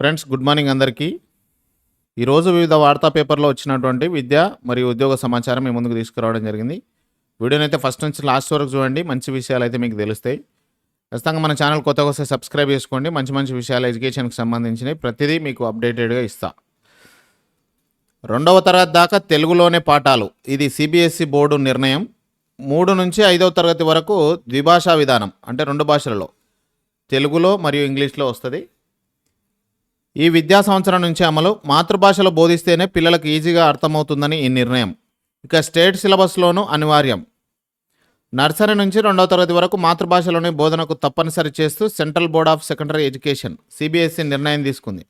Friends good morning అందరికీ. ఈరోజు వివిధ వార్తా పేపర్లో వచ్చినటువంటి విద్య మరియు ఉద్యోగ సమాచారం మీ ముందుకు తీసుకురావడం జరిగింది. వీడియోని అయితే ఫస్ట్ నుంచి లాస్ట్ వరకు చూడండి మంచి విషయాలు అయితే మీకు తెలుస్తాయి. ఖచ్చితంగా మన ఛానల్ కొత్తగా వస్తే సబ్స్క్రైబ్ చేసుకోండి మంచి మంచి విషయాలు ఎడ్యుకేషన్కి సంబంధించినవి ప్రతిదీ మీకు అప్డేటెడ్గా ఇస్తా. రెండవ తరగతి దాకా తెలుగులోనే పాఠాలు. ఇది సిబిఎస్ఈ బోర్డు నిర్ణయం. మూడు నుంచి ఐదవ తరగతి వరకు ద్విభాషా విధానం అంటే రెండు భాషలలో. తెలుగులో మరియు ఇంగ్లీష్లో వస్తుంది. ఈ విద్యా సంవత్సరం నుంచి అమలు మాతృభాషలో బోధిస్తేనే పిల్లలకు ఈజీగా అర్థమవుతుందని ఈ నిర్ణయం. ఇక స్టేట్ సిలబస్లోనూ అనివార్యం. నర్సరీ నుంచి రెండవ తరగతి వరకు మాతృభాషలోనే బోధనకు తప్పనిసరి చేస్తూ central board of secondary education CBSE నిర్ణయం తీసుకుంది.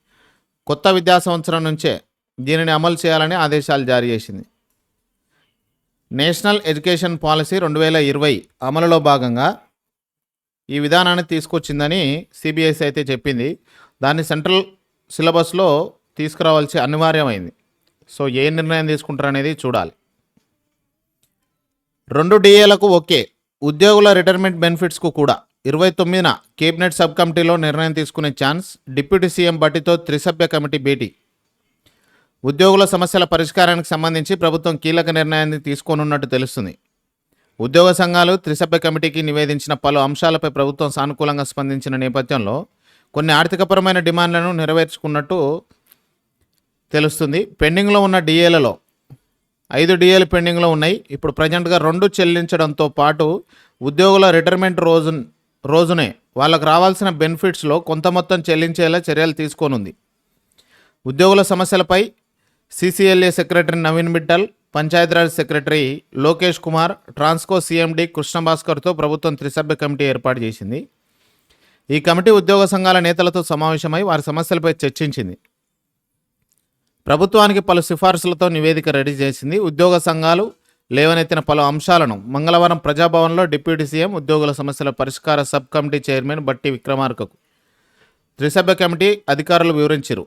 కొత్త విద్యా సంవత్సరం నుంచే దీనిని అమలు చేయాలని ఆదేశాలు జారీ చేసింది. నేషనల్ ఎడ్యుకేషన్ పాలసీ రెండు వేల ఇరవై అమలులో భాగంగా ఈ విధానాన్ని తీసుకొచ్చిందని సిబిఎస్ఈ అయితే చెప్పింది. దాన్ని సెంట్రల్ సిలబస్లో తీసుకురావాల్సి అనివార్యమైంది. సో ఏ నిర్ణయం తీసుకుంటారనేది చూడాలి. రెండు డిఏలకు ఓకే. ఉద్యోగుల రిటైర్మెంట్ బెనిఫిట్స్కు కూడా. ఇరవై తొమ్మిదిన కేబినెట్ సబ్ కమిటీలో నిర్ణయం తీసుకునే ఛాన్స్ డిప్యూటీ సీఎం బట్టితో త్రిసభ్య కమిటీ భేటీ. ఉద్యోగుల సమస్యల పరిష్కారానికి సంబంధించి ప్రభుత్వం కీలక నిర్ణయాన్ని తీసుకోనున్నట్టు తెలుస్తుంది. ఉద్యోగ సంఘాలు త్రిసభ్య కమిటీకి నివేదించిన పలు అంశాలపై ప్రభుత్వం సానుకూలంగా స్పందించిన నేపథ్యంలో కొన్ని ఆర్థికపరమైన డిమాండ్లను నెరవేర్చుకున్నట్టు తెలుస్తుంది. పెండింగ్లో ఉన్న డిఏలలో ఐదు డిఏలు పెండింగ్లో ఉన్నాయి. ఇప్పుడు ప్రజెంట్గా రెండు చెల్లించడంతో పాటు ఉద్యోగుల రిటైర్మెంట్ రోజు రోజునే వాళ్ళకు రావాల్సిన బెనిఫిట్స్లో కొంత మొత్తం చెల్లించేలా చర్యలు తీసుకోనుంది. ఉద్యోగుల సమస్యలపై CCLA secretary Naveen Mittal Panchayati Raj secretary Lokesh Kumar Transco CMD కృష్ణభాస్కర్తో ప్రభుత్వం త్రిసభ్య కమిటీ ఏర్పాటు చేసింది. ఈ కమిటీ ఉద్యోగ సంఘాల నేతలతో సమావేశమై వారి సమస్యలపై చర్చించింది. ప్రభుత్వానికి పలు సిఫార్సులతో నివేదిక రెడీ చేసింది. ఉద్యోగ సంఘాలు లేవనెత్తిన పలు అంశాలను మంగళవారం ప్రజాభవన్లో డిప్యూటీ సీఎం ఉద్యోగుల సమస్యల పరిష్కార సబ్ కమిటీ చైర్మన్ బట్టి విక్రమార్కకు త్రిసభ్య కమిటీ అధికారులు వివరించారు.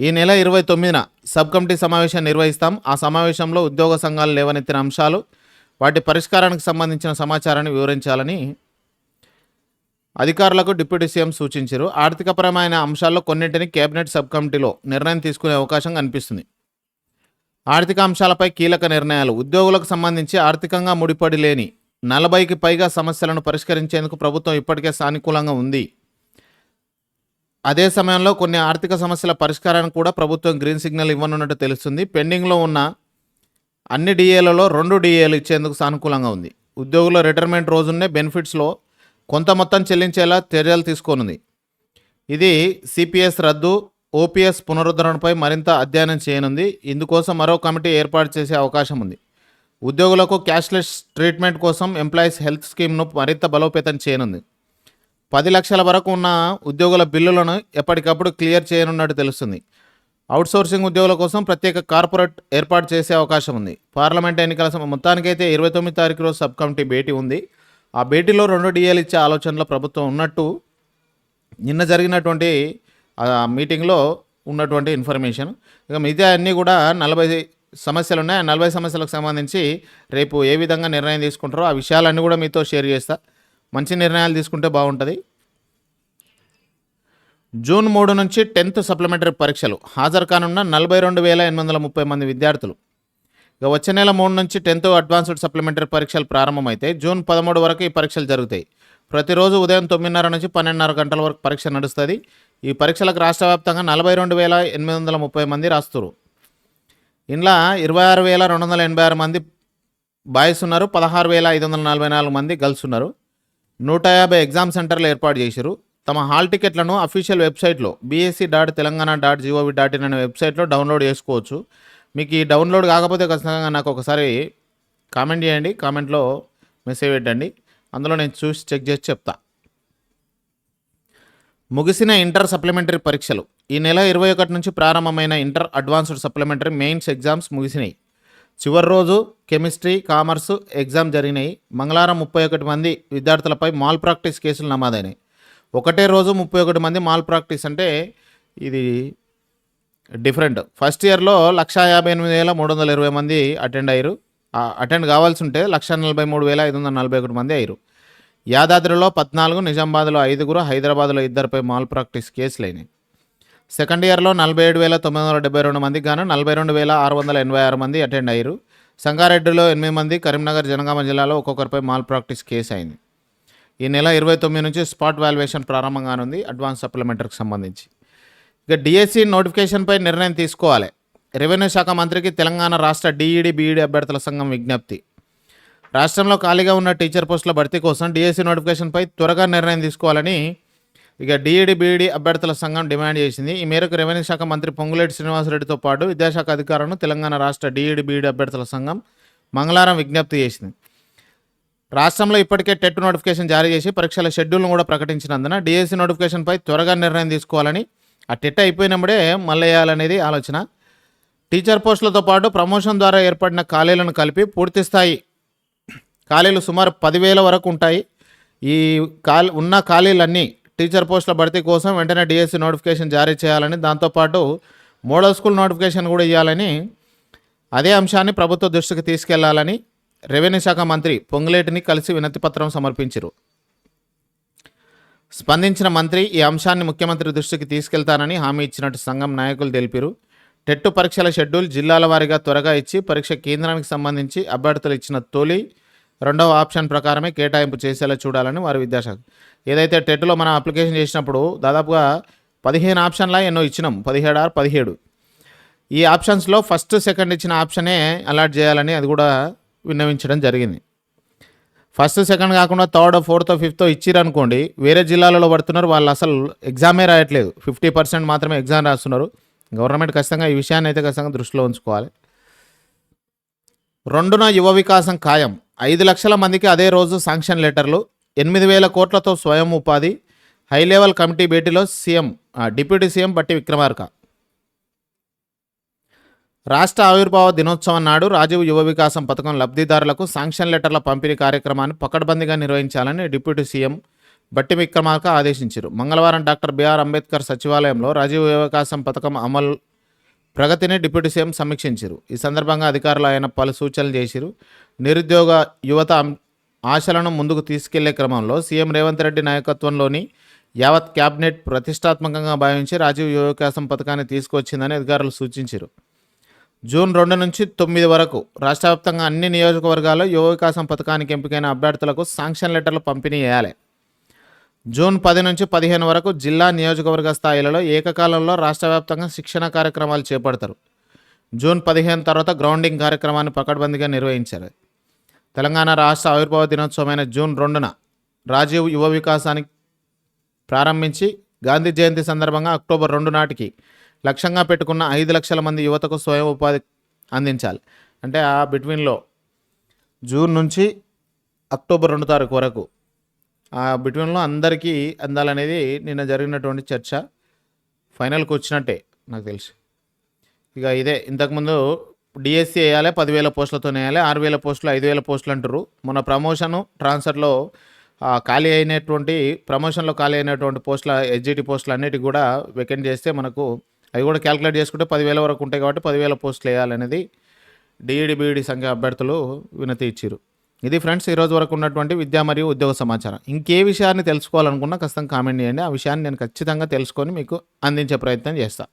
ఈ నెల ఇరవై తొమ్మిదిన సబ్ కమిటీ సమావేశం నిర్వహిస్తాం. ఆ సమావేశంలో ఉద్యోగ సంఘాలు లేవనెత్తిన అంశాలు వాటి పరిష్కారానికి సంబంధించిన సమాచారాన్ని వివరించాలని అధికారులకు డిప్యూటీ సీఎం సూచించారు. ఆర్థికపరమైన అంశాల్లో కొన్నింటిని కేబినెట్ సబ్ కమిటీలో నిర్ణయం తీసుకునే అవకాశం కనిపిస్తుంది. ఆర్థిక అంశాలపై కీలక నిర్ణయాలు. ఉద్యోగులకు సంబంధించి ఆర్థికంగా ముడిపడి లేని నలభైకి పైగా సమస్యలను పరిష్కరించేందుకు ప్రభుత్వం ఇప్పటికే సానుకూలంగా ఉంది. అదే సమయంలో కొన్ని ఆర్థిక సమస్యల పరిష్కారానికి కూడా ప్రభుత్వం గ్రీన్ సిగ్నల్ ఇవ్వనున్నట్టు తెలుస్తుంది. పెండింగ్లో ఉన్న అన్ని డిఏలలో రెండు డిఏలు ఇచ్చేందుకు సానుకూలంగా ఉంది. ఉద్యోగుల రిటైర్మెంట్ రోజున్నే బెనిఫిట్స్లో కొంత మొత్తం చెల్లించేలా చర్యలు తీసుకోనుంది. ఇది సిపిఎస్ రద్దు ఓపీఎస్ పునరుద్ధరణపై మరింత అధ్యయనం చేయనుంది. ఇందుకోసం మరో కమిటీ ఏర్పాటు చేసే అవకాశం ఉంది. ఉద్యోగులకు క్యాష్లెస్ ట్రీట్మెంట్ కోసం ఎంప్లాయీస్ హెల్త్ స్కీమ్ను మరింత బలోపేతం చేయనుంది. పది లక్షల వరకు ఉన్న ఉద్యోగుల బిల్లులను ఎప్పటికప్పుడు క్లియర్ చేయనున్నట్టు తెలుస్తుంది. అవుట్సోర్సింగ్ ఉద్యోగుల కోసం ప్రత్యేక కార్పొరేట్ ఏర్పాటు చేసే అవకాశం ఉంది. పార్లమెంట్ ఎన్నికల మొత్తానికైతే ఇరవై తొమ్మిది తారీఖు రోజు సబ్ కమిటీ భేటీ ఉంది. ఆ భేటీలో రెండు డిఏలు ఇచ్చే ఆలోచనలో ప్రభుత్వం ఉన్నట్టు నిన్న జరిగినటువంటి మీటింగ్లో ఉన్నటువంటి ఇన్ఫర్మేషన్. ఇక మిగతా అన్నీ కూడా నలభై సమస్యలు ఉన్నాయి. ఆ నలభై సమస్యలకు సంబంధించి రేపు ఏ విధంగా నిర్ణయం తీసుకుంటారో ఆ విషయాలన్నీ కూడా మీతో షేర్ చేస్తా. మంచి నిర్ణయాలు తీసుకుంటే బాగుంటుంది. జూన్ మూడు నుంచి టెన్త్ సప్లిమెంటరీ పరీక్షలు. హాజరు కానున్న నలభై రెండు వేల ఎనిమిది వందల ముప్పై మంది విద్యార్థులు. ఇక వచ్చే నెల మూడు నుంచి టెన్త్ అడ్వాన్స్డ్ సప్లిమెంటరీ పరీక్షలు ప్రారంభమైతే జూన్ పదమూడు వరకు ఈ పరీక్షలు జరుగుతాయి. ప్రతిరోజు ఉదయం తొమ్మిదిన్నర నుంచి పన్నెండున్నర గంటల వరకు పరీక్ష నడుస్తుంది. ఈ పరీక్షలకు రాష్ట్ర వ్యాప్తంగా నలభై రెండు వేల ఎనిమిది వందల ముప్పై మంది రాస్తురు. ఇంట్లో ఇరవై ఆరు వేల రెండు వందల ఎనభై ఆరు మంది బాయ్స్ ఉన్నారు పదహారు వేల ఐదు వందల నలభై నాలుగు మంది గర్ల్స్ ఉన్నారు నూట యాభై ఎగ్జామ్ సెంటర్లు ఏర్పాటు చేశారు తమ హాల్ టికెట్లను అఫీషియల్ వెబ్సైట్లో BSE dot Telangana dot GOV dot in అనే వెబ్సైట్లో డౌన్లోడ్ చేసుకోవచ్చు. మీకు ఈ డౌన్లోడ్ కాకపోతే ఖచ్చితంగా నాకు ఒకసారి కామెంట్ చేయండి. కామెంట్లో మెసేజ్ పెట్టండి. అందులో నేను చూసి చెక్ చేసి చెప్తా. ముగిసిన ఇంటర్ సప్లిమెంటరీ పరీక్షలు. ఈ నెల ఇరవై ఒకటి నుంచి ప్రారంభమైన inter advanced supplementary mains exams ముగిసినాయి. చివరి రోజు కెమిస్ట్రీ కామర్సు ఎగ్జామ్ జరిగినాయి. మంగళవారం ముప్పై ఒకటి మంది విద్యార్థులపై మాల్ ప్రాక్టీస్ కేసులు నమోదైనాయి. ఒకటే రోజు ముప్పై ఒకటి మంది మాల్ ప్రాక్టీస్ అంటే ఇది డిఫరెంట్. ఫస్ట్ ఇయర్లో లక్షా యాభై ఎనిమిది వేల మూడు వందల ఇరవై మంది అటెండ్ అయ్యారు. అటెండ్ కావాల్సి ఉంటే లక్ష నలభై మూడు వేల ఐదు వందల నలభై ఒకటి మంది అయ్యారు. యాదాద్రిలో పద్నాలుగు నిజామాబాద్లో ఐదుగురు హైదరాబాద్లో ఇద్దరిపై మాల్ ప్రాక్టీస్ కేసులు అయినాయి. సెకండ్ ఇయర్లో నలభై ఏడు వేల తొమ్మిది వందల డెబ్బై రెండు మందికి గాను నలభై రెండు వేల ఆరు వందల ఎనభై ఆరు మంది అటెండ్ అయ్యారు. సంగారెడ్డిలో ఎనిమిది మంది కరీంనగర్ జనగామ జిల్లాలో ఒక్కొక్కరిపై మాల్ ప్రాక్టీస్ కేసు అయింది. ఈ నెల ఇరవై తొమ్మిది నుంచి స్పాట్ వాల్యుయేషన్ ప్రారంభం కానుంది అడ్వాన్స్ సప్లిమెంటరీకి సంబంధించి. ఇక డిఎస్సి నోటిఫికేషన్పై నిర్ణయం తీసుకోవాలి. రెవెన్యూ శాఖ మంత్రికి తెలంగాణ రాష్ట్ర డిఈడి బీఈడి అభ్యర్థుల సంఘం విజ్ఞప్తి. రాష్ట్రంలో ఖాళీగా ఉన్న టీచర్ పోస్టుల భర్తీ కోసం డిఎస్సి నోటిఫికేషన్పై త్వరగా నిర్ణయం తీసుకోవాలని ఇక డిఈడి బీఈడి అభ్యర్థుల సంఘం డిమాండ్ చేసింది. ఈ మేరకు రెవెన్యూ శాఖ మంత్రి పొంగులేటి శ్రీనివాసరెడ్డితో పాటు విద్యాశాఖ అధికారులను తెలంగాణ రాష్ట్ర డిఈడి బీఈడి అభ్యర్థుల సంఘం మంగళవారం విజ్ఞప్తి చేసింది. రాష్ట్రంలో ఇప్పటికే టెట్ నోటిఫికేషన్ జారీ చేసి పరీక్షల షెడ్యూల్ను కూడా ప్రకటించినందున డిఎస్సి నోటిఫికేషన్పై త్వరగా నిర్ణయం తీసుకోవాలని ఆ టెట్ అయిపోయినప్పుడే మళ్ళీ ఆలోచన. టీచర్ పోస్టులతో పాటు ప్రమోషన్ ద్వారా ఏర్పడిన ఖాళీలను కలిపి పూర్తి స్థాయి ఖాళీలు సుమారు పదివేల వరకు ఉంటాయి. ఈ ఖాళీ ఉన్న ఖాళీలన్నీ టీచర్ పోస్టుల భర్తీ కోసం వెంటనే డిఎస్సి నోటిఫికేషన్ జారీ చేయాలని దాంతోపాటు మోడల్ స్కూల్ నోటిఫికేషన్ కూడా ఇవ్వాలని అదే అంశాన్ని ప్రభుత్వ దృష్టికి తీసుకెళ్ళాలని రెవెన్యూ శాఖ మంత్రి పొంగులేటిని కలిసి వినతి పత్రం సమర్పించారు స్పందించిన మంత్రి ఈ అంశాన్ని ముఖ్యమంత్రి దృష్టికి తీసుకెళ్తానని హామీ ఇచ్చినట్టు సంఘం నాయకులు తెలిపారు. టెట్టు పరీక్షల షెడ్యూల్ జిల్లాల వారీగా త్వరగా ఇచ్చి పరీక్ష కేంద్రానికి సంబంధించి అభ్యర్థులు ఇచ్చిన తొలి రెండవ ఆప్షన్ ప్రకారమే కేటాయింపు చేసేలా చూడాలని వారి విద్యాశాఖ. ఏదైతే టెట్లో మనం అప్లికేషన్ చేసినప్పుడు దాదాపుగా పదిహేను ఆప్షన్లా ఎన్నో ఇచ్చినాం. పదిహేడు ఆరు పదిహేడు. ఈ ఆప్షన్స్లో ఫస్ట్ సెకండ్ ఇచ్చిన ఆప్షనే అలాట్ చేయాలని అది కూడా విన్నవించడం జరిగింది. ఫస్ట్ సెకండ్ కాకుండా థర్డ్ ఫోర్త్ ఫిఫ్త్ ఇచ్చిరనుకోండి వేరే జిల్లాలలో పడుతున్నారు వాళ్ళు అసలు ఎగ్జామే రాయట్లేదు. ఫిఫ్టీ పర్సెంట్ మాత్రమే ఎగ్జామ్ రాస్తున్నారు. గవర్నమెంట్ ఖచ్చితంగా ఈ విషయాన్ని అయితే ఖచ్చితంగా దృష్టిలో ఉంచుకోవాలి. రెండున యువ వికాసం ఖాయం. ఐదు లక్షల మందికి అదే రోజు శాంక్షన్ లెటర్లు. ఎనిమిది వేల కోట్లతో స్వయం ఉపాధి. హై లెవెల్ కమిటీ భేటీలో CM deputy CM Bhatti Vikramarka. రాష్ట్ర ఆవిర్భావ దినోత్సవం నాడు రాజీవ్ యువ వికాసం పథకం లబ్ధిదారులకు శాంక్షన్ లెటర్ల పంపిణీ కార్యక్రమాన్ని పకడ్బందీగా నిర్వహించాలని డిప్యూటీ సీఎం బట్టి విక్రమార్క ఆదేశించారు. మంగళవారం డాక్టర్ బిఆర్ అంబేద్కర్ సచివాలయంలో రాజీవ్ యువ వికాసం పథకం అమలు ప్రగతిని డిప్యూటీ సీఎం సమీక్షించారు. ఈ సందర్భంగా అధికారులు ఆయన పలు సూచనలు చేశారు. నిరుద్యోగ యువత ఆశలను ముందుకు తీసుకెళ్ళే క్రమంలో సీఎం రేవంత్ రెడ్డి నాయకత్వంలోని యావత్ క్యాబినెట్ ప్రతిష్టాత్మకంగా భావించి రాజీవ్ యువ వికాసం పథకాన్ని తీసుకొచ్చిందని అధికారులు సూచించారు. జూన్ రెండు నుంచి తొమ్మిది వరకు రాష్ట్ర వ్యాప్తంగా అన్ని నియోజకవర్గాల్లో యువ వికాసం పథకానికి ఎంపికైన అభ్యర్థులకు శాంక్షన్ లెటర్లు పంపిణీ చేయాలి. జూన్ పది నుంచి పదిహేను వరకు జిల్లా నియోజకవర్గ స్థాయిలలో ఏకకాలంలో రాష్ట్ర వ్యాప్తంగా శిక్షణ కార్యక్రమాలు చేపడతారు. జూన్ పదిహేను తర్వాత గ్రౌండింగ్ కార్యక్రమాన్ని పకడ్బందీగా నిర్వహించారు. తెలంగాణ రాష్ట్ర ఆవిర్భావ దినోత్సవమైన జూన్ రెండున రాజీవ్ యువ వికాసానికి ప్రారంభించి గాంధీ జయంతి సందర్భంగా అక్టోబర్ రెండు నాటికి లక్ష్యంగా పెట్టుకున్న ఐదు లక్షల మంది యువతకు స్వయం ఉపాధి అందించాలి. అంటే ఆ బిట్వీన్లో జూన్ నుంచి అక్టోబర్ రెండు తారీఖు వరకు ఆ బిట్వీన్లో అందరికీ అందాలనేది నిన్న జరిగినటువంటి చర్చ. ఫైనల్కి వచ్చినట్టే నాకు తెలిసి. ఇక ఇదే ఇంతకుముందు డిఎస్సి వేయాలి పదివేల పోస్టులతో వేయాలి ఆరు వేల పోస్టులు ఐదు వేల పోస్టులు అంటారు మన ప్రమోషను ట్రాన్స్ఫర్లో ఖాళీ అయినటువంటి ప్రమోషన్లో ఖాళీ అయినటువంటి పోస్టుల ఎస్జిటి పోస్టులు అన్నిటికి కూడా వెకెంట్ చేస్తే మనకు అవి కూడా క్యాలిక్యులేట్ చేసుకుంటే పదివేల వరకు ఉంటాయి కాబట్టి పదివేల పోస్టులు వేయాలనేది డిఈడి బీఈడి సంఘ అభ్యర్థులు వినతి ఇచ్చారు ఇది ఫ్రెండ్స్ ఈరోజు వరకు ఉన్నటువంటి విద్యా మరియు ఉద్యోగ సమాచారం. ఇంకే విషయాన్ని తెలుసుకోవాలనుకున్నా ఖచ్చితంగా కామెంట్ చేయండి. ఆ విషయాన్ని నేను ఖచ్చితంగా తెలుసుకొని మీకు అందించే ప్రయత్నం చేస్తాను